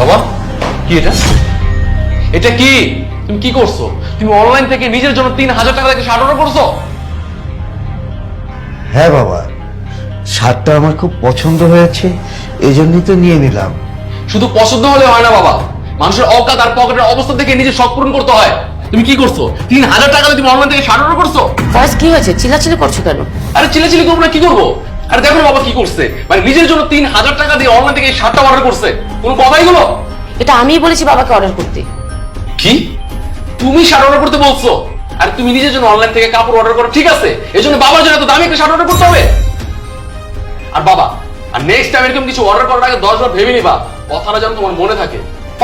বাবা কি এটা? এটা কি? তুমি কি করছ? তুমি অনলাইন থেকে নিজের জন্য তিন হাজার টাকা থেকে শার্ট অর্ডার করছ? হ্যাঁ বাবা শার্টটা আমার খুব পছন্দ হয়েছে এই জন্যই তো নিয়ে নিলাম। শুধু পছন্দ হলে হয় না বাবা মানুষের অকাত আর পকেটের অবস্থা থেকে নিজের শখ পূরণ করতে হয়। তুমি কি করছ? তিন হাজার টাকা তুমি অনলাইন থেকে শার্ট অর্ডার করছ? ফয়েজ কি হয়েছে? চিল্লাচিল্লি করছ কেন? আরে চিল্লাচিল্লি করব না কি করব? আরে দেখো বাবা কি করছে। মানে নিজের জন্য তিন হাজার টাকা দিয়ে অনলাইন থেকে এই শার্টটা অর্ডার করছে। কোনো কথাই গুলো এটা আমিই বলেছি বাবাকে অর্ডার করতে। কি? তুমি শার্ট অর্ডার করতে বলছো? আর তুমি নিজের জন্য অনলাইন থেকে কাপড় অর্ডার করো ঠিক আছে? এই জন্য বাবার জন্য এত দামি একটা শার্ট অর্ডার করতে হবে। আর বাবা আর নেক্সট টাইম এরকম কিছু অর্ডার করার আগে দশ বার ভেবে নিবা কথাটা যেন তোমার মনে থাকে।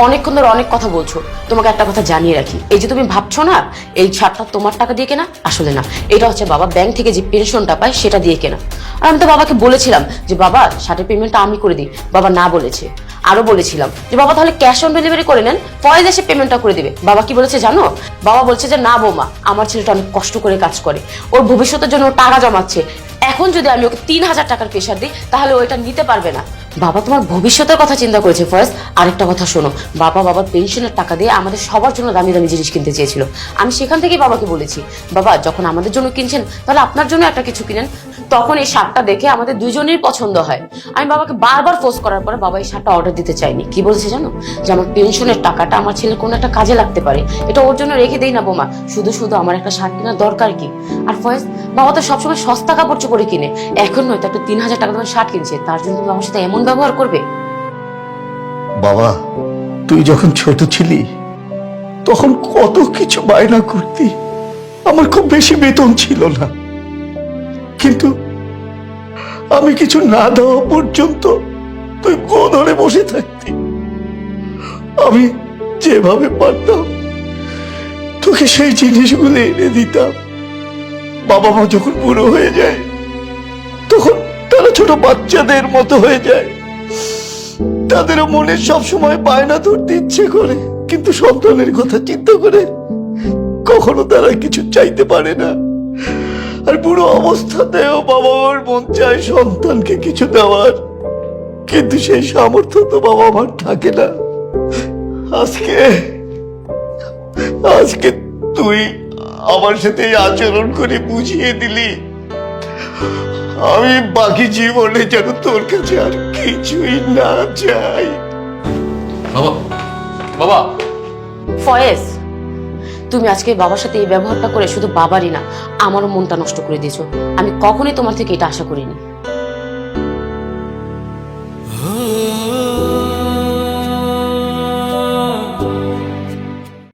অনেকক্ষণ ধরে অনেক কথা বলছো। তোমাকে একটা কথা জানিয়ে রাখি। এই যে তুমি ভাবছ না এই শার্টটা তোমার টাকা দিয়ে কেনা? আসলে না। এটা হচ্ছে বাবা ব্যাংক থেকে যে পেনশনটা পায় সেটা দিয়ে কেনা। আর আমি তো বাবাকে বলেছিলাম যে, বাবা শার্টের পেমেন্টটা আমি করে দিই। বাবা না বলেছে। আরও বলেছিলাম যে, বাবা, তাহলে ক্যাশ অন ডেলিভারি করে নেন ফয়েজ এসে পেমেন্টটা করে দিবে। বাবা কি বলেছে জানো? বাবা বলছে যে, না বৌমা, আমার ছেলেটা অনেক কষ্ট করে কাজ করে। ওর ভবিষ্যতের জন্য টাকা জমাচ্ছে। এখন যদি আমি ওকে তিন হাজার টাকার প্রেশার দিই, তাহলে ও এটা নিতে পারবে না। বাবা, তোমার ভবিষ্যতের কথা চিন্তা করেছে ফয়েজ আরেকটা কথা শোনো, বাবা বাবার পেনশনের টাকা দিয়ে আমাদের সবার জন্য দামি দামি জিনিস কিনতে চেয়েছিল। আমি সেখান থেকেই বাবাকে বলেছি, বাবা, যখন আমাদের জন্য কিনছেন, তাহলে আপনার জন্য একটা কিছু কিনেন। তখন এই শার্টটা দেখে আমাদের দুজনেরই পছন্দ হয়। আমি বাবাকে বারবার ফোর্স করার পরে বাবা এই শার্টটা অর্ডার দিতে চাইনি কি বলছে জানো? যে আমার পেনশনের টাকাটা আমার ছেলের কোনো একটা কাজে লাগতে পারে। এটা ওর জন্য রেখে দেই না বোমা। শুধু শুধু আমার একটা শার্ট কেনার দরকার কি? আর ফয়েজ, বাবা তো সবসময় সস্তা কাপড় চোপড়ে কিনে। এখন নয় নয়তো একটা তিন হাজার টাকা দামের শার্ট কিনছে। তার জন্য তুমি আমার সাথে এমন ব্যবহার করবে? বাবা, তুই যখন ছোট ছিলি, তখন কত কিছু বায়না করতি। আমার খুব বেশি বেতন ছিল না। কিন্তু আমি কিছু না দেওয়া পর্যন্ত তুই গো ধরে বসে থাকতি। আমি যেভাবে পারতাম, তোকে সেই জিনিসগুলো এনে দিতাম। বাবা মা যখন বুড়ো হয়ে যায়, তখন তারা ছোট বাচ্চাদের মতো হয়ে যায়। তাদেরও মনে সব সময় বায়না ধরতে ইচ্ছে করে, কিন্তু সন্তানের কথা চিন্তা করে কখনো তারা কিছু চাইতে পারে না। আর বুড়ো অবস্থাতেও বাবা মার মন চায় সন্তানকে কিছু দেওয়ার। কিন্তু সেই সামর্থ্য তো বাবা আমার থাকে না। আজকে আজকে তুই আমার সাথে আচরণ করে বুঝিয়ে দিলি। আমি বাকি জীবনে যেন তোর কাছে আর কিছুই না চাই। বাবা বাবা। ফয়েজ তুমি আজকে বাবার সাথে এই ব্যবহারটা করে শুধু বাবারই না, আমারও মনটা নষ্ট করে দিয়েছ। আমি কখনোই তোমার থেকে এটা আশা করিনি।